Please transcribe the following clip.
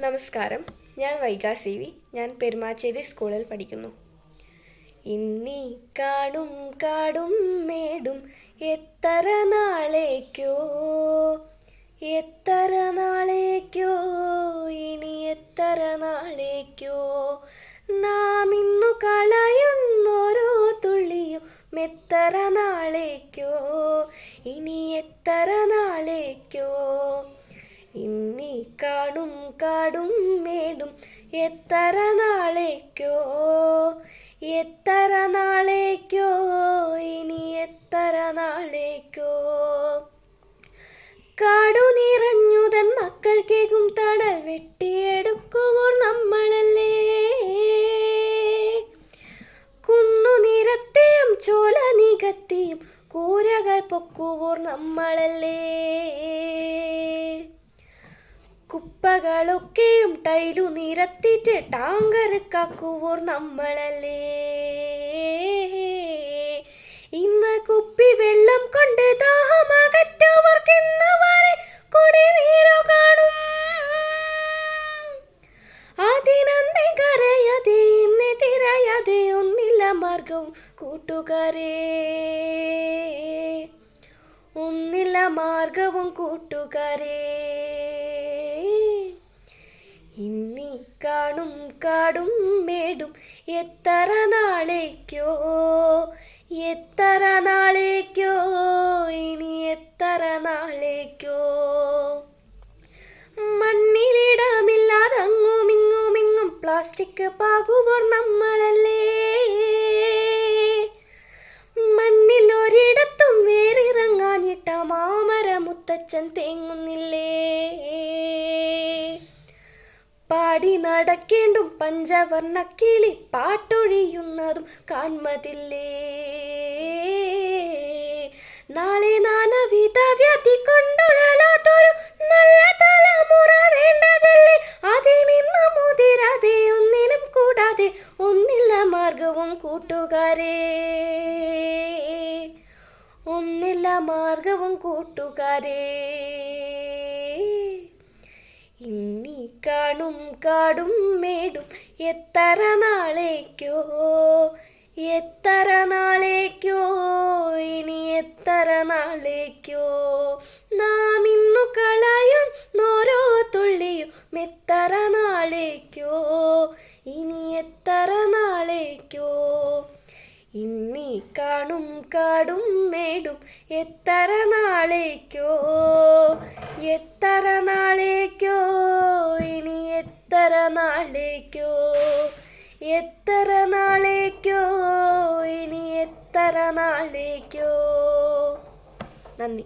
നമസ്കാരം. ഞാൻ വൈകാസേവി ഞാൻ പെരുമാച്ചേരി സ്കൂളിൽ പഠിക്കുന്നു. ഇന്നീ കാടും കാടും മേടും എത്ര നാളേക്കോ? എത്ര നാളേക്കോ? ഇനി എത്ര നാളേക്കോ? നാം ഇന്നു കളയുന്നോരോ തുള്ളിയും എത്ര നാളേക്കോ? ഇനി എത്ര നാളേക്കോ? കാടും കാടും മേടും എത്ര നാളേക്കോ എത്ര നാളേക്കോ ഇനി എത്ര നാളേക്കോ. കാടു നിറഞ്ഞുതൻ മക്കൾക്കേകും തടൽ വെട്ടിയെടുക്കുമോ നമ്മളല്ലേ. കുന്നു നിരത്തിയും ചോല നികത്തിയും കൂരകൾ പൊക്കുവോർ നമ്മളല്ലേ. കുപ്പകളൊക്കെയും ടൈലു നിരത്തിട്ട് ടാങ്കർ കാക്കുവോർ നമ്മളല്ലേ? ഇന്ന് കുപ്പി വെള്ളം കൊണ്ട് ദാഹമകറ്റവർക്ക് ഇന്ന് വരെ കുടിനീരു കാണും. കൂട്ടുകാരേ. ഒന്നില്ല മാർഗവും കൂട്ടുകാരേ ഇന്നീ കാണും കാടും മേടും എത്ര നാളേക്കോ എത്ര നാളേക്കോ ഇനി എത്ര നാളേക്കോ? മണ്ണിലിടമില്ലാതെ അങ്ങും ഇങ്ങും ഇങ്ങും പ്ലാസ്റ്റിക് പാകുവർ നമ്മളല്ലേ? മണ്ണിൽ ഒരിടത്തും വേറിറങ്ങാഞ്ഞിട്ട മാമര മുത്തച്ഛൻ തേങ്ങുന്നില്ലേ പാടി നടക്കേണ്ടും പഞ്ചവർണ കിളി പാട്ടൊഴിയുന്നതും കാൺമതില്ലേ നാളെ നാനവിധ വ്യാധി കൊണ്ടുഴലാത്തൊരു നല്ല തലമുറ വേണ്ടതല്ലേ? അതിൽ നിന്ന് മുതിരാതെ ഒന്നിനും കൂടാതെ ഒന്നില്ല മാർഗവും കൂട്ടുകാരേ. ഒന്നില്ല മാർഗവും കൂട്ടുകാരേ. ഇന്നീ കാണും കാടും മേടും. എത്ര നാളേക്കോ എത്ര നാളേക്കോ ഇനി എത്ര നാളേക്കോ. നാം ഇന്നു കളയുന്നോരോ തുള്ളിയും. എത്ര നാളേക്കോ ഇനി എത്ര നാളേക്കോ. ഇന്നി കാണും കാടും മേടും. എത്ര നാളേക്കോ എത്ര നാളേക്കോ. എത്ര നാളേക്കോ? എത്ര നാളേക്കോ? ഇനി എത്ര നാളേക്കോ? നന്ദി.